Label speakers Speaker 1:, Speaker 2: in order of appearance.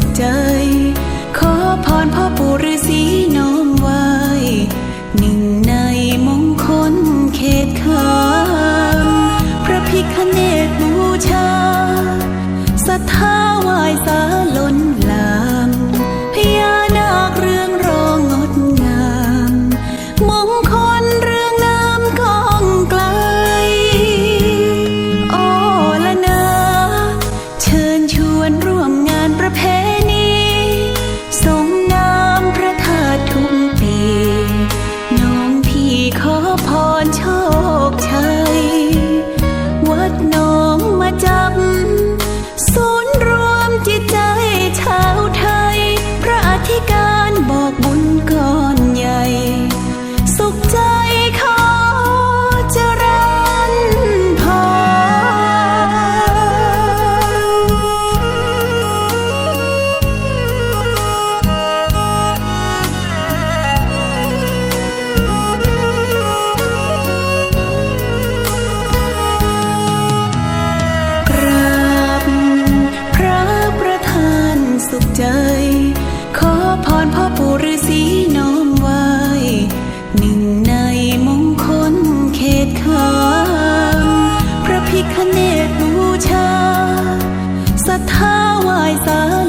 Speaker 1: ขใจ ขอพรพ่อปู่ฤาษีน้อมไว้หนึ่งน พรโชค ศรัทธาไหว้สา